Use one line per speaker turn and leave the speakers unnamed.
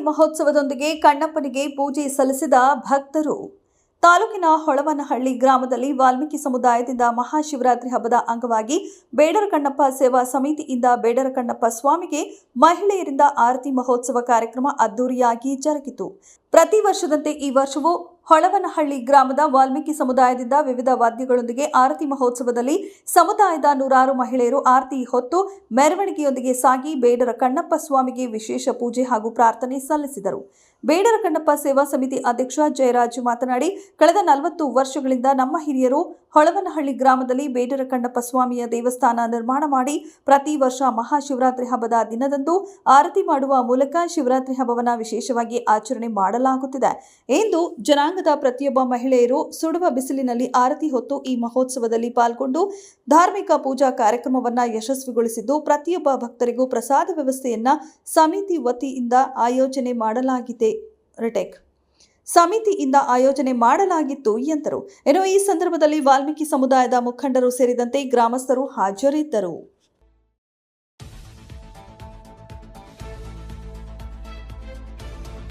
ಮಹೋತ್ಸವದೊಂದಿಗೆ ಕಣ್ಣಪ್ಪನಿಗೆ ಪೂಜೆ ಸಲ್ಲಿಸಿದ ಭಕ್ತರು. ತಾಲೂಕಿನ ಹೊಳವನಹಳ್ಳಿ ಗ್ರಾಮದಲ್ಲಿ ವಾಲ್ಮೀಕಿ ಸಮುದಾಯದಿಂದ ಮಹಾಶಿವರಾತ್ರಿ ಹಬ್ಬದ ಅಂಗವಾಗಿ ಬೇಡರ ಕಣ್ಣಪ್ಪ ಸೇವಾ ಸಮಿತಿಯಿಂದ ಬೇಡರ ಕಣ್ಣಪ್ಪ ಸ್ವಾಮಿಗೆ ಮಹಿಳೆಯರಿಂದ ಆರತಿ ಮಹೋತ್ಸವ ಕಾರ್ಯಕ್ರಮ ಅದ್ದೂರಿಯಾಗಿ ಜರುಗಿತು. ಪ್ರತಿ ವರ್ಷದಂತೆ ಈ ವರ್ಷವೂ ಹೊಳವನಹಳ್ಳಿ ಗ್ರಾಮದ ವಾಲ್ಮೀಕಿ ಸಮುದಾಯದಿಂದ ವಿವಿಧ ವಾದ್ಯಗಳೊಂದಿಗೆ ಆರತಿ ಮಹೋತ್ಸವದಲ್ಲಿ ಸಮುದಾಯದ ನೂರಾರು ಮಹಿಳೆಯರು ಆರತಿ ಹೊತ್ತು ಮೆರವಣಿಗೆಯೊಂದಿಗೆ ಸಾಗಿ ಬೇಡರ ಕಣ್ಣಪ್ಪ ಸ್ವಾಮಿಗೆ ವಿಶೇಷ ಪೂಜೆ ಹಾಗೂ ಪ್ರಾರ್ಥನೆ ಸಲ್ಲಿಸಿದರು. ಬೇಡರ ಕಣ್ಣಪ್ಪ ಸೇವಾ ಸಮಿತಿ ಅಧ್ಯಕ್ಷ ಜಯರಾಜ್ ಮಾತನಾಡಿ, ಕಳೆದ ನಲವತ್ತು ವರ್ಷಗಳಿಂದ ನಮ್ಮ ಹಿರಿಯರು ಹೊಳವನಹಳ್ಳಿ ಗ್ರಾಮದಲ್ಲಿ ಬೇಡರ ಕಣ್ಣಪ್ಪ ಸ್ವಾಮಿಯ ದೇವಸ್ಥಾನ ನಿರ್ಮಾಣ ಮಾಡಿ ಪ್ರತಿ ವರ್ಷ ಮಹಾಶಿವರಾತ್ರಿ ಹಬ್ಬದ ದಿನದಂದು ಆರತಿ ಮಾಡುವ ಮೂಲಕ ಶಿವರಾತ್ರಿ ಹಬ್ಬವನ್ನು ವಿಶೇಷವಾಗಿ ಆಚರಣೆ ಮಾಡಲಾಗುತ್ತಿದೆ. ಎಂದು ಜನಾಂಗದ ಪ್ರತಿಯೊಬ್ಬ ಮಹಿಳೆಯರು ಸುಡುವ ಬಿಸಿಲಿನಲ್ಲಿ ಆರತಿ ಹೊತ್ತು ಈ ಮಹೋತ್ಸವದಲ್ಲಿ ಪಾಲ್ಗೊಂಡು ಧಾರ್ಮಿಕ ಪೂಜಾ ಕಾರ್ಯಕ್ರಮವನ್ನು ಯಶಸ್ವಿಗೊಳಿಸಿದ್ದು, ಪ್ರತಿಯೊಬ್ಬ ಭಕ್ತರಿಗೂ ಪ್ರಸಾದ ವ್ಯವಸ್ಥೆಯನ್ನ ಸಮಿತಿ ವತಿಯಿಂದ ಆಯೋಜನೆ ಮಾಡಲಾಗಿದೆ ರಿಟೆಕ್. ಸಮಿತಿಯಿಂದ ಆಯೋಜನೆ ಮಾಡಲಾಗಿತ್ತು ಎಂದರು. ಏನೋ ಈ ಸಂದರ್ಭದಲ್ಲಿ ವಾಲ್ಮೀಕಿ ಸಮುದಾಯದ ಮುಖಂಡರು ಸೇರಿದಂತೆ ಗ್ರಾಮಸ್ಥರು ಹಾಜರಿದ್ದರು.